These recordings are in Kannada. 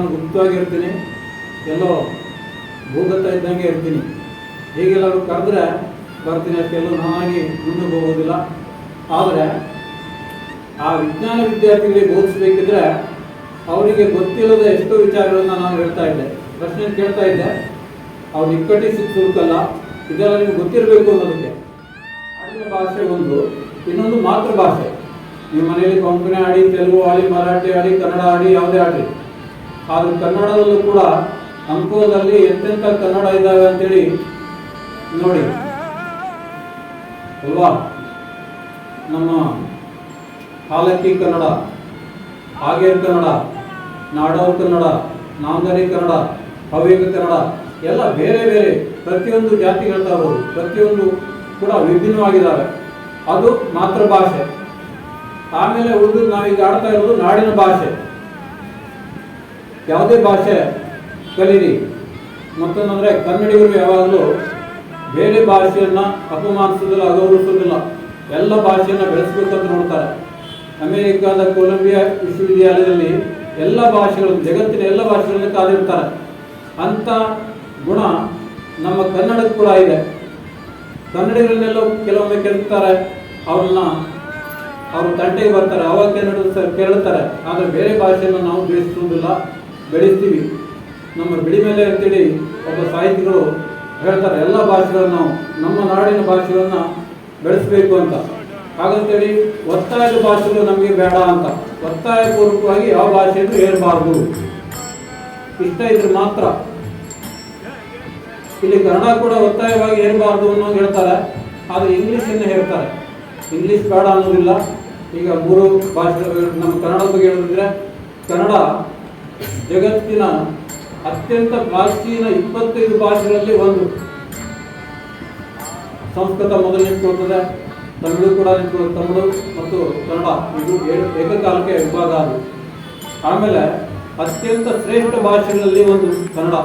ನಾನು ಗುಪ್ತವಾಗಿರ್ತೀನಿ ಎಲ್ಲೋ ಭೂಗತ ಇದ್ದಂಗೆ ಇರ್ತೀನಿ. ಹೀಗೆಲ್ಲರೂ ಕರೆದ್ರೆ ಬರ್ತೀನಿ ಅಷ್ಟೆಲ್ಲೂ ನಾನಾಗಿ ಮುಂದಕ್ಕೆ ಹೋಗೋದಿಲ್ಲ. ಆದರೆ ಆ ವಿಜ್ಞಾನ ವಿದ್ಯಾರ್ಥಿಗಳಿಗೆ ಬೋಧಿಸಬೇಕಿದ್ರೆ ಅವರಿಗೆ ಗೊತ್ತಿಲ್ಲದ ಎಷ್ಟೋ ವಿಚಾರಗಳನ್ನು ನಾನು ಹೇಳ್ತಾ ಇದ್ದೆ. ಪ್ರಶ್ನೆ ಕೇಳ್ತಾ ಇದ್ದೆ. ಅವ್ರು ಇಕ್ಕಟ್ಟಿ ಸುತ್ತಲ್ಲ ಇದೆಲ್ಲ ನಿಮ್ಗೆ ಗೊತ್ತಿರಬೇಕು ಅನ್ನೋದಕ್ಕೆ. ಆಡಿನ ಭಾಷೆ ಒಂದು, ಇನ್ನೊಂದು ಮಾತೃಭಾಷೆ. ನಿಮ್ಮ ಮನೆಯಲ್ಲಿ ಕೊಂಕಣಿ ಆಡಿ, ತೆಲುಗು ಆಡಿ, ಮರಾಠಿ ಆಡಿ, ಕನ್ನಡ ಆಡಿ, ಯಾವುದೇ ಆಡಿ. ಆದ್ರೆ ಕನ್ನಡದಲ್ಲೂ ಕೂಡ ಅಂಕೋಲದಲ್ಲಿ ಎಂತೆಂಥ ಕನ್ನಡ ಇದ್ದಾವೆ ಅಂತೇಳಿ ನೋಡಿ. ಅಲ್ವಾ? ನಮ್ಮ ಹಾಲಕ್ಕಿ ಕನ್ನಡ, ಹಾಗೇರ್ ಕನ್ನಡ, ನಾಡೋರ್ ಕನ್ನಡ ನಾಂಗರಿ ಕನ್ನಡ, ಹವ್ಯಕ ಕನ್ನಡ, ಎಲ್ಲ ಬೇರೆ ಬೇರೆ ಪ್ರತಿಯೊಂದು ಜಾತಿ ಪ್ರತಿಯೊಂದು ಕೂಡ ವಿಭಿನ್ನವಾಗಿದ್ದಾವೆ ಅದು ಮಾತೃಭಾಷೆ. ಆಮೇಲೆ ಉಳಿದು ನಾವೀಗ ಆಡ್ತಾ ಇರೋದು ನಾಡಿನ ಭಾಷೆ. ಯಾವುದೇ ಭಾಷೆ ಕಲೀರಿ. ಮತ್ತೊಂದಂದ್ರೆ ಕನ್ನಡಿಗರು ಯಾವಾಗಲೂ ಬೇರೆ ಭಾಷೆಯನ್ನ ಅಪಮಾನಿಸೋದಿಲ್ಲ, ಅಗೌರವಿಸೋದಿಲ್ಲ. ಎಲ್ಲ ಭಾಷೆಯನ್ನ ಬೆಳೆಸ್ಬೇಕಂತ ನೋಡ್ತಾರೆ. ಅಮೆರಿಕಾದ ಕೊಲಂಬಿಯಾ ವಿಶ್ವವಿದ್ಯಾಲಯದಲ್ಲಿ ಎಲ್ಲ ಭಾಷೆಗಳನ್ನು ಜಗತ್ತಿನ ಎಲ್ಲ ಭಾಷೆಗಳನ್ನು ಕಾದಿರ್ತಾರೆ. ಅಂತ ಗುಣ ನಮ್ಮ ಕನ್ನಡಕ್ಕೆ ಕೂಡ ಇದೆ. ಕನ್ನಡಿಗರನ್ನೆಲ್ಲೋ ಕೆಲವೊಮ್ಮೆ ಕೆಲ್ತಾರೆ ಅವ್ರನ್ನ ಅವರು ತಂಟೆಗೆ ಬರ್ತಾರೆ. ಅವಾಗ ಸ- ಕೇಳ್ತಾರೆ, ಆದರೆ ಬೇರೆ ಭಾಷೆಯನ್ನು ನಾವು ಬೆಳೆಸುವುದಿಲ್ಲ ಬೆಳೆಸ್ತೀವಿ. ನಮ್ಮ ಮೇಲೆ ಅಂತೇಳಿ ಒಬ್ಬ ಸಾಹಿತಿಗಳು ಹೇಳ್ತಾರೆ, ಎಲ್ಲ ಭಾಷೆಗಳನ್ನು, ನಮ್ಮ ನಾಡಿನ ಭಾಷೆಗಳನ್ನು ಬೆಳೆಸಬೇಕು ಅಂತ. ಹಾಗಂತೇಳಿ ಒತ್ತಾಯದ ಭಾಷೆಗಳು ನಮಗೆ ಬೇಡ ಅಂತ. ಒತ್ತಾಯಪೂರ್ವಕವಾಗಿ ಯಾವ ಭಾಷೆಯನ್ನು ಹೇಳಬಾರ್ದು. ಇಷ್ಟ ಇದ್ರೆ ಮಾತ್ರ. ಇಲ್ಲಿ ಕನ್ನಡ ಕೂಡ ಒತ್ತಾಯವಾಗಿ ಹೇಳಬಾರ್ದು ಅನ್ನೋ ಹೇಳ್ತಾರೆ, ಆದರೆ ಇಂಗ್ಲೀಷನ್ನು ಹೇಳ್ತಾರೆ. ಇಂಗ್ಲೀಷ್ ಬೇಡ ಅನ್ನೋದಿಲ್ಲ. ಈಗ ಮೂರು ಭಾಷೆ ನಮ್ಮ ಕನ್ನಡ ಬಗ್ಗೆ ಹೇಳಿದ್ರೆ ಕನ್ನಡ ಜಗತ್ತಿನ ಅತ್ಯಂತ ಪ್ರಾಚೀನ ಇಪ್ಪತ್ತೈದು ಭಾಷೆಗಳಲ್ಲಿ ಒಂದು. ಸಂಸ್ಕೃತ ಮೊದಲು ನಿಂತ್ಕೊಳ್ತದೆ, ತಮಿಳು ಕೂಡ ನಿಂತ್ಕೊ ತಮಿಳು ಮತ್ತು ಕನ್ನಡ, ಇದು ಏಕಕಾಲಕ್ಕೆ ವಿಭಾಗ ಆಮೇಲೆ ಅತ್ಯಂತ ಶ್ರೇಷ್ಠ ಭಾಷೆಗಳಲ್ಲಿ ಒಂದು ಕನ್ನಡ.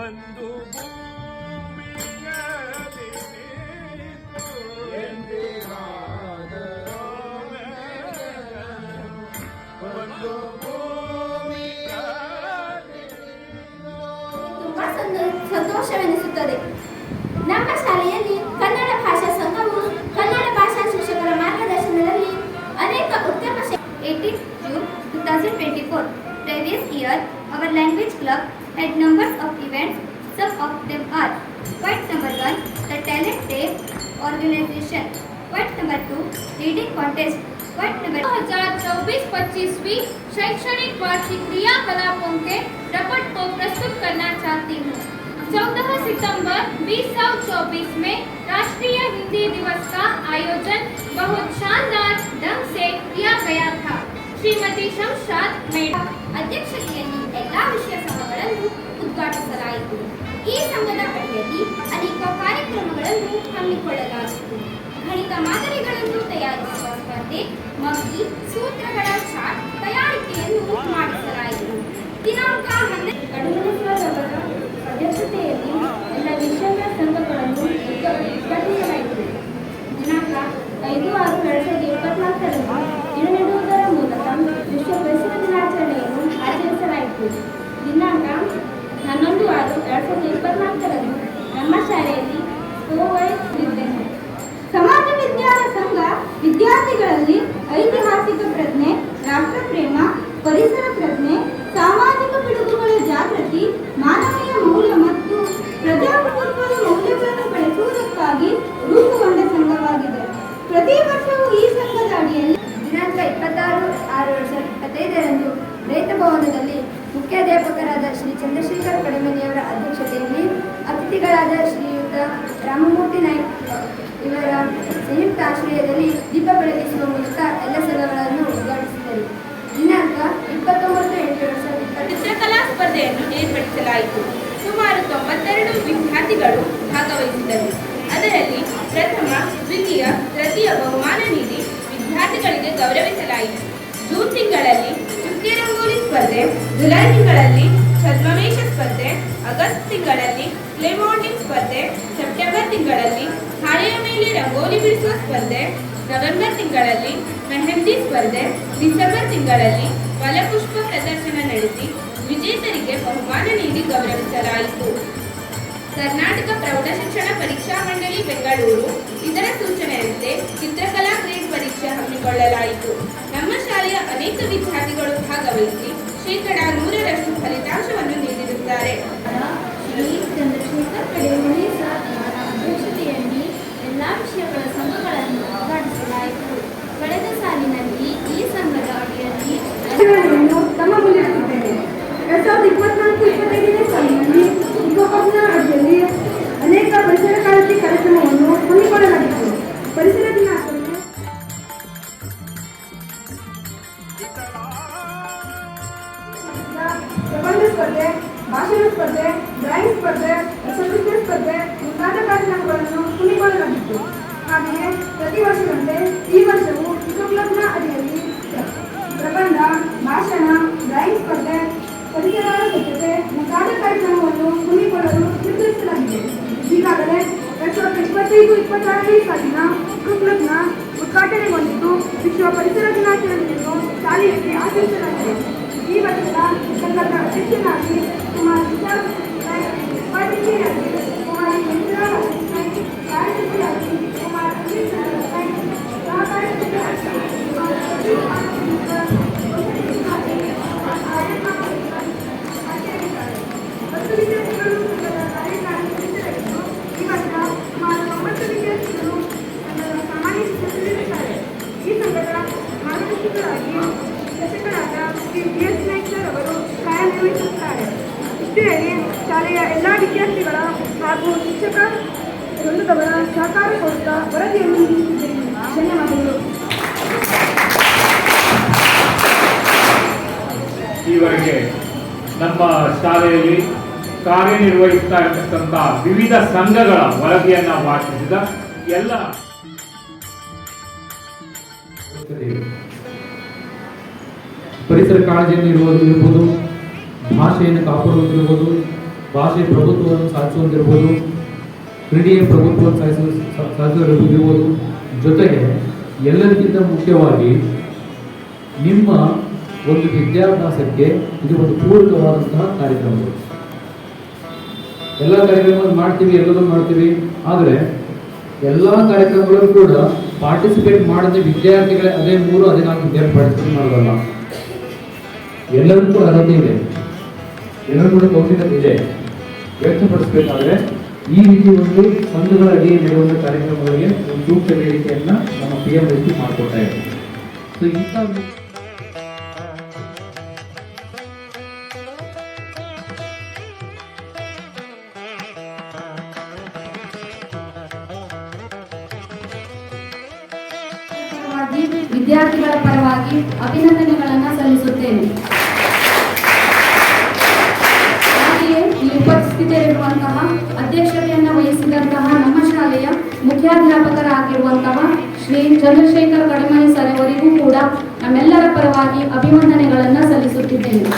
ಬಂದು ಬಂದು ಸಂತೋಷವೆನಿಸುತ್ತದೆ. ನಮ್ಮ ಶಾಲೆಯಲ್ಲಿ our language club had numbers of events. Some of them are point number 1 the talent day organization. Point number 2 reading contest. Point number 2024-25 वीं शैक्षणिक वार्षिक की क्रियाकलापों के रिपोर्ट को प्रस्तुत करना चाहती हूँ 14 सितंबर 2024 में राष्ट्रीय हिंदी दिवस का आयोजन बहुत शानदार ढंग से किया गया था श्रीमती शमशाद मेढा लिए ಎಲ್ಲಾ ವಿಷಯ ಸಂಘಗಳನ್ನು ಉದ್ಘಾಟಿಸಲಾಯಿತು. ಈ ಸಂಘದ ಅಡಿಯಲ್ಲಿ ಅನೇಕ ಕಾರ್ಯಕ್ರಮಗಳನ್ನು ಹಮ್ಮಿಕೊಳ್ಳಲಾಗಿತ್ತು. ಗಣಿತ ಮಾದರಿಗಳನ್ನು ತಯಾರಿಸುವ ಸ್ಪರ್ಧೆ, ಮಗ್ಗಿ, ಸೂತ್ರಗಳ ಚಾರ್ಟ್ ತಯಾರಿಕೆಯನ್ನು ಮಾಡಿಸಲಾಯಿತು ದಿನಾಂಕ ಹನ್ನೆರಡು ಕಡುಮಣೇಶ್ವರವರ ಅಧ್ಯಕ್ಷತೆಯಲ್ಲಿ ಎಲ್ಲ ವಿಷಯಗಳ ಸಂಘಗಳನ್ನು ಉದ್ಘ- ಉದ್ಘಾಟಿಸಲಾಯಿತು ದಿನಾಂಕ ಐದು ಆರು ಎರಡು ಸಾವಿರದ ಇಪ್ಪತ್ನಾಲ್ಕರಂದು ಇಡನೆಡುವುದರ ಮೂಲಕ ವಿಶ್ವ ಪರಿಸರ ದಿನಾಚರಣೆಯನ್ನು ಆಚರಿಸಲಾಯಿತು ದಿನಾಂಕ ಹನ್ನೊಂದು ಆರು ಎರಡು ಸಾವಿರದ ಇಪ್ಪತ್ನಾಲ್ಕರಂದು ನಮ್ಮ ಶಾಲೆಯಲ್ಲಿ ಸಮಾಜ ವಿಜ್ಞಾನ ಸಂಘ ವಿದ್ಯಾರ್ಥಿಗಳಲ್ಲಿ ಐತಿಹಾಸಿಕ ಪ್ರಜ್ಞೆ ರಾಷ್ಟ್ರ ಪ್ರೇಮ ಪರಿಸರ ಪ್ರಜ್ಞೆ, ಸಾಮಾಜಿಕ ಪಿಡುಗುಗಳ ಜಾಗೃತಿ, ಮಾನವೀಯ ಮೌಲ್ಯ ಮತ್ತು ಪ್ರಜಾಪ್ರಭುತ್ವದ ಮೌಲ್ಯಗಳನ್ನು ಬೆಳೆಸುವುದಕ್ಕಾಗಿ ರೂಪುಗೊಂಡ ಸಂಘವಾಗಿದೆ. ಪ್ರತಿ ವರ್ಷವೂ ಈ ಸಂಘದ ಅಡಿಯಲ್ಲಿ ದಿನಾಂಕ ಇಪ್ಪತ್ತಾರು, ಆರು ಸಾವಿರದ ಇಪ್ಪತ್ತೈದರಂದು ರೈತ ಭವನದಲ್ಲಿ ಮುಖ್ಯಾಧ್ಯಾಪಕರಾದ ಶ್ರೀ ಚಂದ್ರಶೇಖರ್ ಕಡಿಮನಿಯವರ ಅಧ್ಯಕ್ಷತೆಯಲ್ಲಿ ಅತಿಥಿಗಳಾದ ಶ್ರೀಯುತ ರಾಮಮೂರ್ತಿ ನಾಯ್ಕ ಇವರ ಸಂಯುಕ್ತ ಆಶ್ರಯದಲ್ಲಿ ದೀಪ ಬೆಳಗಿಸುವ ಮೂಲಕ ಎಲ್ಲ ಸ್ಥಳಗಳನ್ನು ಉದ್ಘಾಟಿಸಿದರು. ದಿನಾಂಕ ಇಪ್ಪತ್ತೊಂಬತ್ತು ಎಂಟು ಎರಡು ಸಾವಿರದ ಚಿತ್ರಕಲಾ ಸ್ಪರ್ಧೆಯನ್ನು ಏರ್ಪಡಿಸಲಾಯಿತು. ಸುಮಾರು ತೊಂಬತ್ತೆರಡು ವಿದ್ಯಾರ್ಥಿಗಳು ಭಾಗವಹಿಸಿದರು ಅದರಲ್ಲಿ ಪ್ರಥಮ, ದ್ವಿತೀಯ, ತೃತೀಯ ಬಹುಮಾನ ನೀಡಿ ವಿದ್ಯಾರ್ಥಿಗಳಿಗೆ ಗೌರವಿಸಲಾಯಿತು. ಜೂನ್ ತಿಂಗಳಲ್ಲಿ ಸ್ಪರ್ಧೆ ಜುಲೈ ತಿಂಗಳಲ್ಲಿ ಛದ್ಮವೇಶ ಸ್ಪರ್ಧೆ ಆಗಸ್ಟ್ ತಿಂಗಳಲ್ಲಿ ಕ್ಲೇ ಮಾಡೆಲಿಂಗ್ ಸ್ಪರ್ಧೆ, ಸೆಪ್ಟೆಂಬರ್ ತಿಂಗಳಲ್ಲಿ ಹಾಳೆಯ ಮೇಲೆ ರಂಗೋಲಿ ಬಿಡಿಸುವ ಸ್ಪರ್ಧೆ, ನವೆಂಬರ್ ತಿಂಗಳಲ್ಲಿ ಮೆಹಂದಿ ಸ್ಪರ್ಧೆ, ಡಿಸೆಂಬರ್ ತಿಂಗಳಲ್ಲಿ ಫಲಪುಷ್ಪ ಪ್ರದರ್ಶನ ನಡೆಸಿ ವಿಜೇತರಿಗೆ ಬಹುಮಾನ ನೀಡಿ ಗೌರವಿಸಲಾಯಿತು. ಕರ್ನಾಟಕ ಪ್ರೌಢಶಿಕ್ಷಣ ಪರೀಕ್ಷಾ ಮಂಡಳಿ, ಬೆಂಗಳೂರು, ಇದರ ಸೂಚನೆಯಂತೆ ಚಿತ್ರಕಲಾ ಗ್ರೇಡ್ ಪರೀಕ್ಷೆ ಹಮ್ಮಿಕೊಳ್ಳಲಾಯಿತು. ನಮ್ಮ ಶಾಲೆಯ ಅನೇಕ ವಿದ್ಯಾರ್ಥಿಗಳು ಭಾಗವಹಿಸಿ ಶೇಕಡ ನೂರರಷ್ಟು ಫಲಿತಾಂಶವನ್ನು ನೀಡಿರುತ್ತಾರೆ. ಅಧ್ಯಕ್ಷತೆಯಲ್ಲಿ ಎಲ್ಲ ವಿಷಯಗಳ ಸಂಘಗಳನ್ನು ಕಳೆದ ಸಾಲಿನಲ್ಲಿ ಈ ಸಂಘದ ಅಡಿಯಲ್ಲಿ ತಮ್ಮ ಮುಂದೆ ಇಟ್ಟಿದ್ದೇನೆ ಎರಡ್ ಸಾವಿರದ ಇಪ್ಪತ್ನಾಲ್ಕು ಅನೇಕ ಪರಿಸರ ಕಾಳಜಿ ಕಾರ್ಯಕ್ರಮವನ್ನು ಹಮ್ಮಿಕೊಳ್ಳಲಾಗಿತ್ತು. ಪರಿಸರ ದಿನಾಚರಣೆ ಸ್ಪರ್ಧೆ, ಡ್ರಾಯಿಂಗ್ ಸ್ಪರ್ಧೆ ಸಂಗೀತ ಸ್ಪರ್ಧೆ ಮುಂತಾದ ಕಾರ್ಯಕ್ರಮಗಳನ್ನು ಹಮ್ಮಿಕೊಳ್ಳಲಾಗಿತ್ತು. ಹಾಗೆಯೇ ಪ್ರತಿ ವರ್ಷದಂತೆ ಈ ವರ್ಷವೂ ಇಕೋ ಕ್ಲಬ್ನ ಅಡಿಯಲ್ಲಿ ಪ್ರಬಂಧ, ಭಾಷಣ, ಡ್ರಾಯಿಂಗ್ ಸ್ಪರ್ಧೆ, ಪರಿಸರ ಸ್ವಚ್ಛತೆ ಮುಂತಾದ ಕಾರ್ಯಕ್ರಮವನ್ನು ಹಮ್ಮಿಕೊಳ್ಳಲು ನಿರ್ಧರಿಸಲಾಗಿದೆ. ಈಗಾಗಲೇ ಎರಡ್ ಸಾವಿರದ ಇಪ್ಪತ್ತೈದು, ಇಪ್ಪತ್ತಾರನೇ ಸಾಲಿನ ಇಕೋ ಕ್ಲಬ್ನ ಉದ್ಘಾಟನೆಗೊಂಡಿದ್ದು ವಿಶ್ವ ಪರಿಸರ ದಿನಾಚರಣೆಯನ್ನು ಶಾಲೆಯಲ್ಲಿ ಆಚರಿಸಲಾಗಿದೆ. ಈ ವರ್ಷದ ಅಧ್ಯಕ್ಷರಾಗಿ 네. ಕೋರುತ್ತಾ ವರದಿಯನ್ನು ನೀಡುತ್ತಿದ್ದೇನೆ ಧನ್ಯವಾದಗಳು ಈವರೆಗೆ ನಮ್ಮ ಶಾಲೆಯಲ್ಲಿ ಕಾರ್ಯನಿರ್ವಹಿಸ್ತಾ ಇರತಕ್ಕಂಥ ವಿವಿಧ ಸಂಘಗಳ ವರದಿಯನ್ನ ವಾಚಿಸಿದ ಎಲ್ಲ ಪರಿಸರ ಕಾಳಜಿಯನ್ನು ಇರುವುದಿರ್ಬೋದು ಭಾಷೆಯನ್ನು ಕಾಪಾಡುವುದಿರ್ಬೋದು ಭಾಷೆ ಪ್ರಭುತ್ವವನ್ನು ಸಾಧಿಸುವುದಿರ್ಬೋದು ಕ್ರೀಡೆಯ ಪ್ರಭುತ್ವ ಸಾಧಿಸಲು ಸಾಧಿಸುವುದಿರ್ಬೋದು ಜೊತೆಗೆ ಎಲ್ಲರಿಗಿಂತ ಮುಖ್ಯವಾಗಿ ನಿಮ್ಮ ಒಂದು ವಿದ್ಯಾಭ್ಯಾಸಕ್ಕೆ ಇದು ಒಂದು ಪೂರಕವಾದಂತಹ ಕಾರ್ಯಕ್ರಮಗಳು ಎಲ್ಲ ಕಾರ್ಯಕ್ರಮಗಳನ್ನು ಮಾಡ್ತೀವಿ ಎಲ್ಲದೂ ಮಾಡ್ತೀವಿ. ಆದರೆ ಎಲ್ಲ ಕಾರ್ಯಕ್ರಮಗಳು ಕೂಡ ಪಾರ್ಟಿಸಿಪೇಟ್ ಮಾಡದ ವಿದ್ಯಾರ್ಥಿಗಳೇ ಅದೇ ಮೂರು, ಹದಿನಾಲ್ಕು ನಾಲ್ಕು ವಿದ್ಯಾರ್ಥಿ ಪಾರ್ಟಿಸಿಪೇಟ್ ಮಾಡೋದಲ್ಲ. ಎಲ್ಲರಿಗೂ ಅರ್ಹತೆ ಇದೆ. ಎಲ್ಲರೂ ಕೂಡ ಕೌಶಲ್ಯ ಇದೆ. ವ್ಯಕ್ತಪಡಿಸಬೇಕಾದ್ರೆ ಈ ರೀತಿ ಒಂದು ಸಂಘಗಳ ಅಡಿಯಲ್ಲಿ ನಡೆಯುವಂಥ ಕಾರ್ಯಕ್ರಮಗಳಿಗೆ ಒಂದು ಸೂಕ್ತ ವೇದಿಕೆಯನ್ನ ನಮ್ಮ ಪಿ ಎಂ ಎಸ್ ಮಾಡಿಕೊಡ್ತಾ ಇದೆ ವಿದ್ಯಾರ್ಥಿಗಳ ಪರವಾಗಿ ಅಭಿನಂದನೆಗಳನ್ನು ಸಲ್ಲಿಸುತ್ತೇನೆ. ಮುಖ್ಯಾಧ್ಯಾಪಕರಾಗಿರುವಂತಹ ಶ್ರೀ ಚಂದ್ರಶೇಖರ್ ಕಡಿಮನಿ ಸರ್ ಅವರಿಗೂ ಕೂಡ ನಮ್ಮೆಲ್ಲರ ಪರವಾಗಿ ಅಭಿನಂದನೆಗಳನ್ನು ಸಲ್ಲಿಸುತ್ತಿದ್ದೇನೆ.